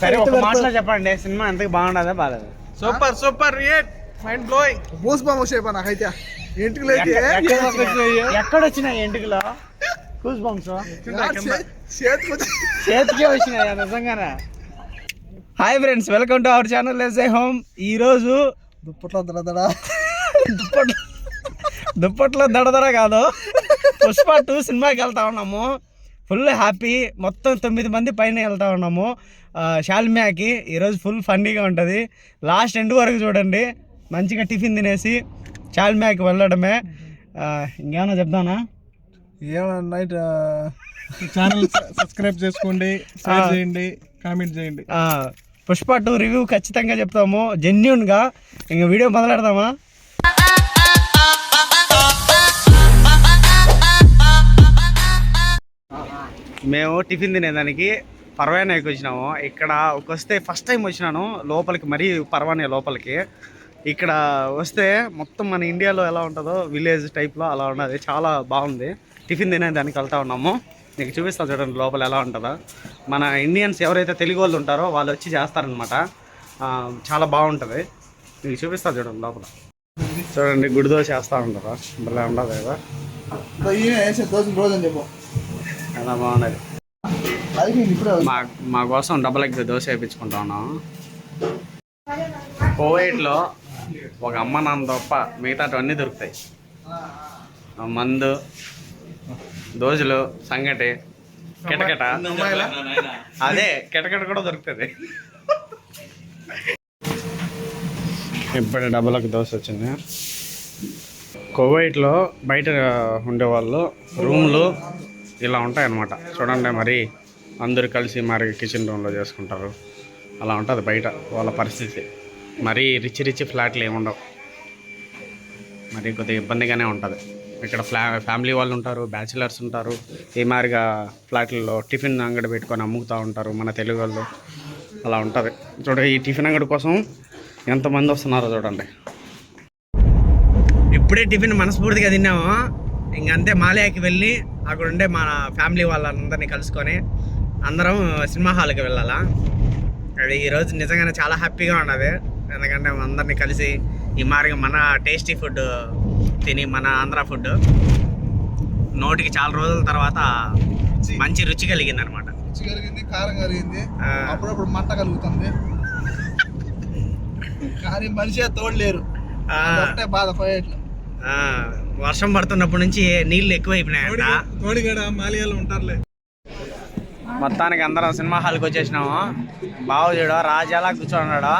సరే ఒక మాటలో చెప్పండి సినిమా ఎంతకు బాగుండదా బాగాలేదు? Super super rate mind blowing. బూస్ bomb shape నాకైతే. ఇంటికి లేచి ఎక్కడ వచ్చినాయి? ఎంటుకలో కూస్ బంప్స్ చేతికి వచ్చి చేతికే వచ్చినాయి నిజంగానే? Hi friends welcome to our channel S I home ఈ రోజు దుప్పట్లో దడదడా దుప్పట్లు దుప్పట్లో దడదడ కాదు. పుష్ప టూ సినిమాకి వెళ్తా ఉన్నాము. ఫుల్ హ్యాపీ మొత్తం తొమ్మిది మంది పైన వెళ్తా ఉన్నాము. షాల్మియాకి ఈరోజు ఫుల్ ఫన్నీగా ఉంటుంది. లాస్ట్ ఎండ్ వరకు చూడండి. మంచిగా టిఫిన్ తినేసి షాల్మియాకి వెళ్ళడమే. ఇంకేమన్నా చెప్తానా? ఏమన్నా నైట్ ఛానల్ సబ్స్క్రైబ్ చేసుకోండి షేర్ చేయండి కామెంట్ చేయండి. ఆ, పుష్ప టూ రివ్యూ ఖచ్చితంగా చెప్తాము. జెన్యున్గా. ఇంక వీడియో మొదలెడదామా? మేము టిఫిన్ తినేదానికి పర్వానాకి వచ్చినాము. ఇక్కడ వస్తే ఫస్ట్ టైం వచ్చినాను. లోపలికి మరీ పర్వానే లోపలికి. ఇక్కడ వస్తే మొత్తం మన ఇండియాలో ఎలా ఉంటుందో విలేజ్ టైప్లో అలా ఉన్నది. చాలా బాగుంది. టిఫిన్ తినేదానికి వెళ్తా ఉన్నాము. మీకు చూపిస్తాను చూడండి లోపల ఎలా ఉంటుందో. మన ఇండియన్స్ ఎవరైతే తెలుగు వాళ్ళు ఉంటారో వాళ్ళు వచ్చి చేస్తారనమాట చాలా బాగుంటుంది. మీకు చూపిస్తాను చూడండి లోపల. చూడండి గుడి దోశ వేస్తూ ఉంటారా భలే ఉండదు కదా చాలా బాగున్నది మా మా కోసం డబల్ ఎగ్ దోశ వేయించుకుంటా ఉన్నాం. కోవైట్లో ఒక అమ్మ నాన్న తప్ప మిగతాటన్నీ దొరుకుతాయి. మందు దోశలు సంగటి కిటకిట. అదే కిటకిట కూడా దొరుకుతుంది. ఇప్పుడు డబల్ ఎగ్ దోశ వచ్చింది. కోవైట్లో బయట ఉండేవాళ్ళు రూమ్లు ఇలా ఉంటాయన్నమాట. చూడండి మరి. అందరూ కలిసి మరి కిచెన్ రూమ్లో చేసుకుంటారు. అలా ఉంటుంది బయట వాళ్ళ పరిస్థితి. మరీ రిచ్ రిచ్ ఫ్లాట్లు ఏముండవు మరి కొద్దిగా ఇబ్బందిగానే ఉంటుంది. ఇక్కడ ఫ్లా ఫ్యామిలీ వాళ్ళు ఉంటారు బ్యాచిలర్స్ ఉంటారు. ఈ మాదిరిగా ఫ్లాట్లలో టిఫిన్ అంగడి పెట్టుకొని అమ్ముతూ ఉంటారు మన తెలుగు వాళ్ళు. అలా ఉంటుంది. చూడ ఈ టిఫిన్ అంగడి కోసం ఎంతమంది వస్తున్నారో చూడండి. ఇప్పుడే టిఫిన్ మనస్ఫూర్తిగా తిన్నాము. ఇంకంతే మాలయాకి వెళ్ళి అక్కడ ఉండే మన ఫ్యామిలీ వాళ్ళందరినీ కలుసుకొని అందరం సినిమా హాల్కి వెళ్ళాలా? అది ఈరోజు నిజంగానే చాలా హ్యాపీగా ఉన్నది. ఎందుకంటే అందరినీ కలిసి ఈ మార్గం మన టేస్టీ ఫుడ్ తిని మన ఆంధ్ర ఫుడ్ నోటికి చాలా రోజుల తర్వాత మంచి రుచి కలిగింది అనమాట రుచి కలిగింది కారం కలిగింది. అప్పుడప్పుడు మంట కలుగుతుంది. కానీ మనిషి తోడలేరు ఒకటే వర్షం పడుతున్నప్పటి నుంచి నీళ్ళు ఎక్కువైపోయినాయంట. తోడిగడ మాలియాలో ఉంటారులే. మొత్తానికి అందరం సినిమా హాల్కి వచ్చేసినాము. బావు చూడు రాజాలా కూర్చోన్నాడు.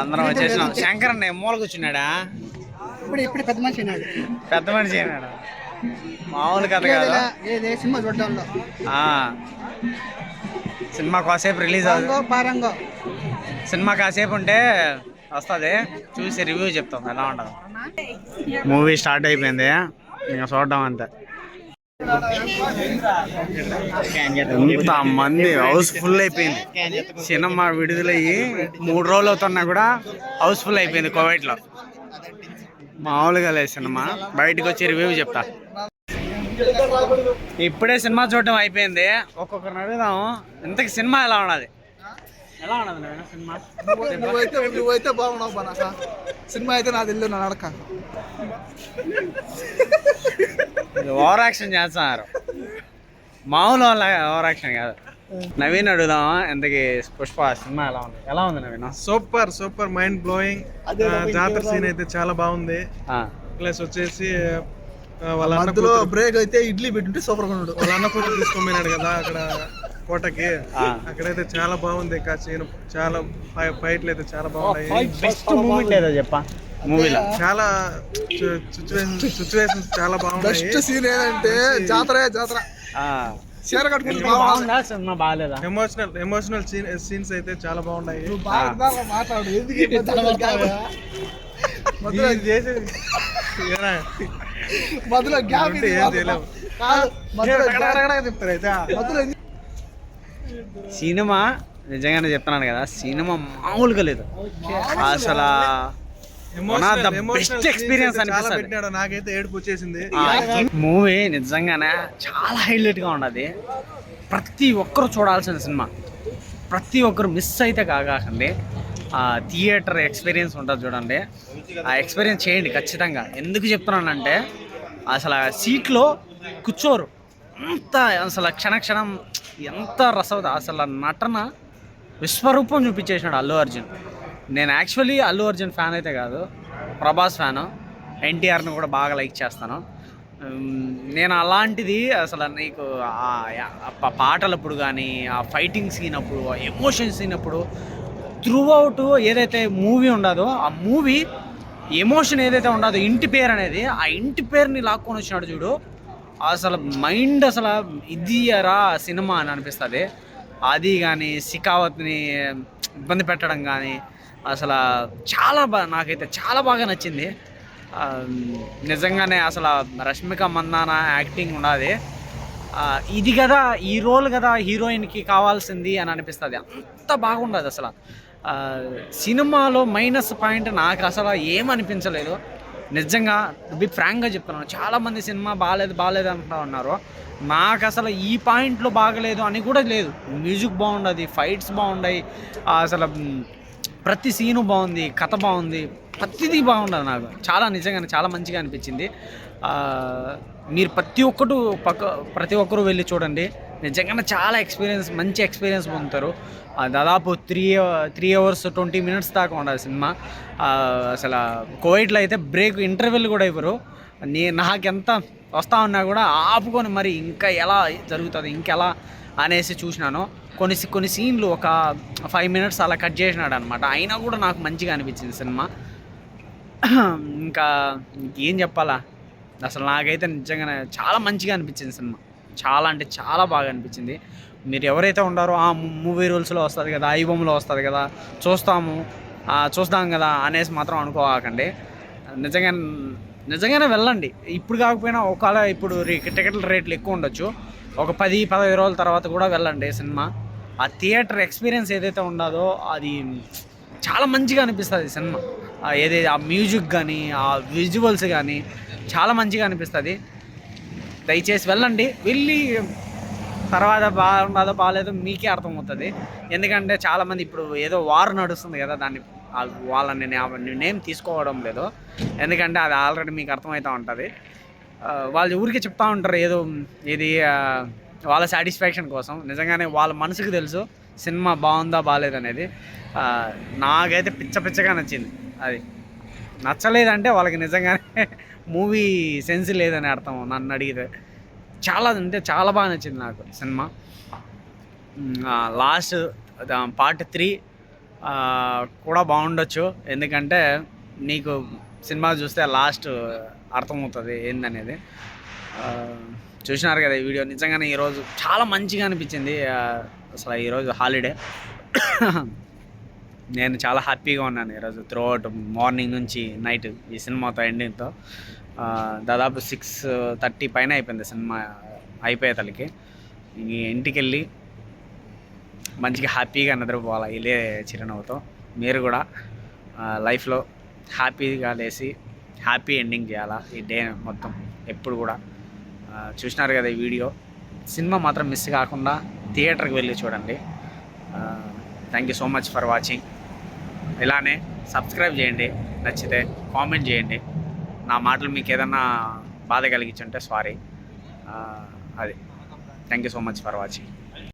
అందరం వచ్చేసినాం. శంకర్ అన్న మూల కూర్చున్నాడా? ఇప్పుడు ఇప్పుడు పెద్ద మనిషి అయినాడు పెద్ద మనిషి అయినాడు మామూలు కథ కాదు? ఏదే సినిమా చూడడంలో. సినిమా కాసేపు రిలీజ్ అవుతుంది సినిమా కాసేపు ఉంటే వస్తుంది. చూసి రివ్యూ చెప్తాం ఎలా ఉండదు మూవీ స్టార్ట్ అయిపోయింది. ఇంకా చూడడం అంతే. ఎంత మంది హౌస్ ఫుల్ అయిపోయింది. సినిమా విడుదలయ్యి మూడు రోజులు అవుతున్నా కూడా హౌస్ ఫుల్ అయిపోయింది కోవిడ్లో మామూలుగా లేదు సినిమా. బయటకు వచ్చి రివ్యూ చెప్తా. ఇప్పుడే సినిమా చూడటం అయిపోయింది. ఒక్కొక్కరు అడుగుదాం ఇంతకి సినిమా ఎలా ఉన్నది? ఎలా ఉన్నది సినిమా? నువ్వైతే నువ్వైతే బాగున్నావు సినిమా అయితే నాది ఇల్లు నడక. ఓవర్ యాక్షన్ చేస్తున్నారు. మామూలు వాళ్ళ ఓవర్ యాక్షన్ కాదు. నవీన్ అడుగుదాం ఎంతకి పుష్ప సినిమా ఎలా ఉంది? ఎలా ఉంది Naveen? Super super mind blowing జాతర సీన్ అయితే చాలా బాగుంది. ఆ, ప్లస్ వచ్చేసి వాళ్ళ బ్రేక్ అయితే ఇడ్లీ పెట్టుంటే సూపర్గా ఉన్నాడు వాళ్ళ అన్న కూతురు తీసుకోపోయినాడు కదా అక్కడ కోటకి. అక్కడైతే చాలా బాగుంది ఇంకా సీన్ చాలా ఫైట్లు అయితే చాలా బాగున్నాయి. బెస్ట్ మూమెంట్ ఏదో చెప్పా? మూవీలో? చాలా సిచ్యువేషన్స్ చాలా బాగున్నాయి. బెస్ట్ సీన్ ఏంటంటే జాతర జాతర. చీర కట్టుకుని బాగుంది. బాగుందా? సినిమా బాగాలేదా? ఎమోషనల్ ఎమోషనల్ సీన్స్ అయితే చాలా బాగున్నాయి. మాట్లాడు. మధ్యలో గ్యాప్ మధ్యలో ఇది చేసేది? మధ్యలో గ్యాప్ మధ్యలో సినిమా నిజంగానే చెప్తున్నాను కదా సినిమా మామూలుగా లేదు. అసలు చాలా అనిపిస్తది. పెట్టినాడు. నాకైతే ఏడుపు వచ్చేసింది. మూవీ నిజంగానే చాలా హైలైట్గా ఉన్నది. ప్రతి ఒక్కరు చూడాల్సిన సినిమా. ప్రతి ఒక్కరు మిస్ అయితే కాకండి ఆ థియేటర్ ఎక్స్పీరియన్స్ ఉంటుంది చూడండి. ఆ ఎక్స్పీరియన్స్ చేయండి ఖచ్చితంగా. ఎందుకు చెప్తున్నానంటే అసలు ఆ సీట్లో కూర్చోరు. అంత అసలు క్షణక్షణం ఎంత రసవద. అసలు నటన విశ్వరూపం చూపించేసినాడు అల్లు అర్జున్. నేను యాక్చువల్లీ అల్లు అర్జున్ ఫ్యాన్ అయితే కాదు ప్రభాస్ ఫ్యాను ఎన్టీఆర్ని కూడా బాగా లైక్ చేస్తాను. నేను అలాంటిది అసలు నీకు ఆ యా- పాటలప్పుడు కానీ ఆ ఫైటింగ్ సీన్ అప్పుడు ఆ ఎమోషన్ సీన్ అప్పుడు త్రూ అవుట్ ఏదైతే మూవీ ఉండదో ఆ మూవీ ఎమోషన్ ఏదైతే ఉండదో ఇంటి పేరు అనేది ఆ ఇంటి పేరుని లాక్కొని వచ్చినాడు చూడు అసలు మైండ్ అసలు ఇది రా సినిమా అని అనిపిస్తుంది. అది కానీ సికావత్ని ఇబ్బంది పెట్టడం కానీ అసలు చాలా బాగా నాకైతే చాలా బాగా నచ్చింది. నిజంగానే అసలు రష్మిక మందాన యాక్టింగ్ ఉన్నది ఇది కదా ఈ రోల్ కదా హీరోయిన్కి కావాల్సింది అని అనిపిస్తుంది. అంత బాగుండదు అసలు. సినిమాలో మైనస్ పాయింట్ నాకు అసలు ఏమనిపించలేదు నిజంగా బి ఫ్రాంక్గా చెప్తున్నాను చాలామంది సినిమా బాగాలేదు బాగాలేదు అంటూ ఉన్నారు. నాకు అసలు ఈ పాయింట్లో బాగలేదు అని కూడా లేదు. మ్యూజిక్ బాగుండదు ఫైట్స్ బాగున్నాయి అసలు ప్రతి సీను బాగుంది కథ బాగుంది ప్రతిదీ బాగుండదు నాకు. చాలా నిజంగానే చాలా మంచిగా అనిపించింది. మీరు ప్రతి ఒక్కటి పక్క ప్రతి ఒక్కరు వెళ్ళి చూడండి. నిజంగానే చాలా ఎక్స్పీరియన్స్ మంచి ఎక్స్పీరియన్స్ పొందుతారు. ఆ, దాదాపు three three hours twenty minutes దాకా ఉండాలి సినిమా. అసలు కోవిడ్లో అయితే బ్రేక్ ఇంటర్వెల్ కూడా ఇవ్వరు. నే నాకెంత వస్తా ఉన్నా కూడా ఆపుకొని మరి ఇంకా ఎలా జరుగుతుంది ఇంకెలా అనేసి చూసినాను. కొన్ని కొన్ని సీన్లు ఒక ఫైవ్ మినిట్స్ అలా కట్ చేసినాడు అనమాట అయినా కూడా నాకు మంచిగా అనిపించింది సినిమా. ఇంకా ఏం చెప్పాలా? అసలు నాకైతే నిజంగానే చాలా మంచిగా అనిపించింది సినిమా. చాలా అంటే చాలా బాగా అనిపించింది. మీరు ఎవరైతే ఉన్నారో ఆ మూవీ రూల్స్లో వస్తుంది కదా ఐబొమ్మలో వస్తుంది కదా చూస్తాము చూస్తాం కదా అనేసి మాత్రం అనుకోకండి నిజంగా నిజంగానే వెళ్ళండి. ఇప్పుడు కాకపోయినా ఒకవేళ ఇప్పుడు టికెట్ల రేట్లు ఎక్కువ ఉండొచ్చు. ఒక పది పదహైదు రోజుల తర్వాత కూడా వెళ్ళండి సినిమా. ఆ థియేటర్ ఎక్స్పీరియన్స్ ఏదైతే ఉండదో అది చాలా మంచిగా అనిపిస్తుంది సినిమా. ఏదైతే ఆ మ్యూజిక్ కానీ ఆ విజువల్స్ కానీ చాలా మంచిగా అనిపిస్తుంది. దయచేసి వెళ్ళండి. వెళ్ళి తర్వాత బాగుండదో బాగాలేదో మీకే అర్థమవుతుంది. ఎందుకంటే చాలామంది ఇప్పుడు ఏదో వార్ నడుస్తుంది కదా దాన్ని వాళ్ళని నేను నేమ్ తీసుకోవడం లేదు. ఎందుకంటే అది ఆల్రెడీ మీకు అర్థమవుతూ ఉంటుంది. వాళ్ళు ఊరికే చెప్తా ఉంటారు ఏదో ఇది వాళ్ళ సాటిస్ఫాక్షన్ కోసం. నిజంగానే వాళ్ళ మనసుకు తెలుసు సినిమా బాగుందా బాగాలేదనేది నాకైతే పిచ్చ పిచ్చగా నచ్చింది అది. నచ్చలేదంటే వాళ్ళకి నిజంగానే మూవీ సెన్స్ లేదని అర్థం నన్ను అడిగితే. చాలా అంటే చాలా బాగా నచ్చింది నాకు సినిమా. లాస్ట్ పార్ట్ త్రీ కూడా బాగుండొచ్చు. ఎందుకంటే నీకు సినిమా చూస్తే లాస్ట్ అర్థమవుతుంది ఏందనేది. చూసినారు కదా ఈ వీడియో. నిజంగానే ఈరోజు చాలా మంచిగా అనిపించింది. అసలు ఈరోజు హాలిడే నేను చాలా హ్యాపీగా ఉన్నాను ఈరోజు త్రూ అవుట్ మార్నింగ్ నుంచి నైట్ ఈ సినిమాతో ఎండింగ్తో. దాదాపు సిక్స్ థర్టీ పైన అయిపోయింది సినిమా. అయిపోయే తలకి. ఇంటికి వెళ్ళి మంచిగా హ్యాపీగా నిద్రపోవాలి ఇదే చిరునవ్వుతో. మీరు కూడా లైఫ్లో హ్యాపీగా లేసి హ్యాపీ ఎండింగ్ చేయాలా ఈ డే మొత్తం ఎప్పుడు కూడా. చూసినారు కదా ఈ వీడియో. సినిమా మాత్రం మిస్ కాకుండా థియేటర్కి వెళ్ళి చూడండి. Thank you so much for watching ఇలానే సబ్స్క్రైబ్ చేయండి నచ్చితే కామెంట్ చేయండి. నా మాటలు మీకు ఏదన్నా బాధ కలిగించుంటే సారీ అది. Thank you so much for watching